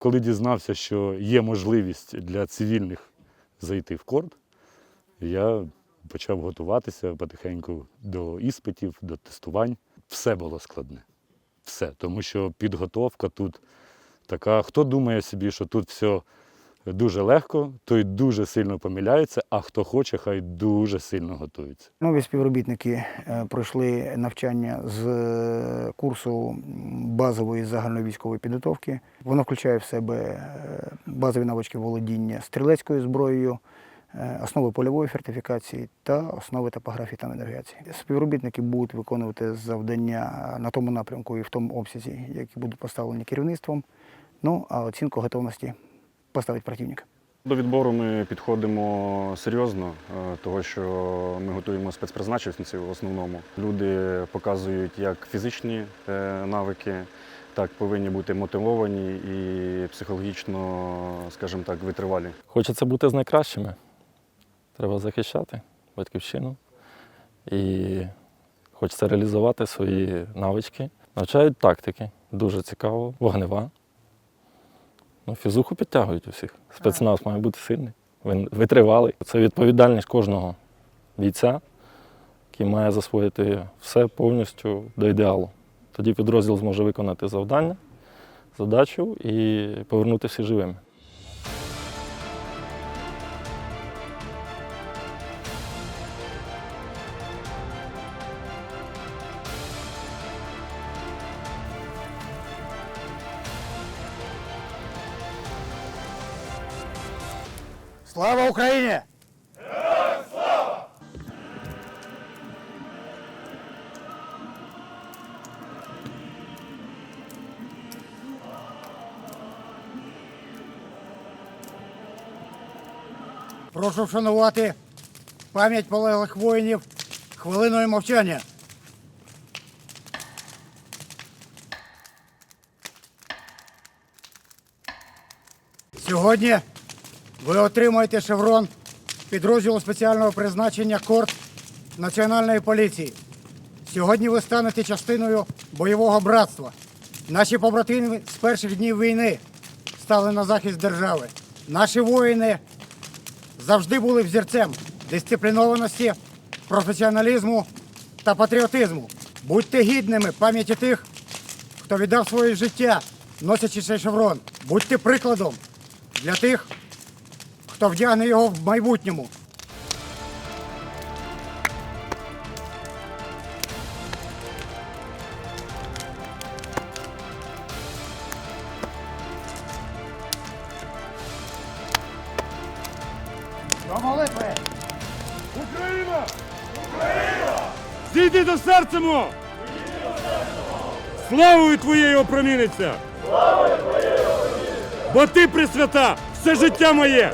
Коли дізнався, що є можливість для цивільних зайти в корт, я почав готуватися потихеньку до іспитів, до тестувань. Все було складне. Все. Тому що підготовка тут така. Хто думає собі, що тут все дуже легко, той дуже сильно помиляється, а хто хоче, хай дуже сильно готується. Нові співробітники е, пройшли навчання з е, курсу базової загальновійськової підготовки. Воно включає в себе е, базові навички володіння стрілецькою зброєю, основи польової фортифікації та основи топографії та навігації. Співробітники будуть виконувати завдання на тому напрямку і в тому обсязі, які будуть поставлені керівництвом. Ну а оцінку готовності поставить противник. До відбору ми підходимо серйозно, е, того що ми готуємо спецпризначенців в основному. Люди показують як фізичні е, навики, так повинні бути мотивовані і психологічно, скажімо так, витривалі. Хочеться бути з найкращими. Треба захищати батьківщину. І хочеться реалізувати свої навички. Навчають тактики. Дуже цікаво. Вогнева. Ну, фізуху підтягують усіх. Спецназ має бути сильний. Він витривалий. Це відповідальність кожного бійця, який має засвоїти все повністю до ідеалу. Тоді підрозділ зможе виконати завдання, задачу і повернутися живими. Слава Україні! Прошу вшанувати пам'ять полеглих воїнів хвилиною мовчання. Сьогодні ви отримаєте шеврон підрозділу спеціального призначення Корт Національної поліції. Сьогодні ви станете частиною бойового братства. Наші побратими з перших днів війни стали на захист держави. Наші воїни завжди були взірцем дисциплінованості, професіоналізму та патріотизму. Будьте гідними пам'яті тих, хто віддав своє життя, носячи цей шеврон. Будьте прикладом для тих, хто вдягне його в майбутньому. До молитви! Україна! Україна! Зійди до серця мого! Славою твоєю опроміниться! Славою твоєю опроміниться! Бо ти присвята все життя моє!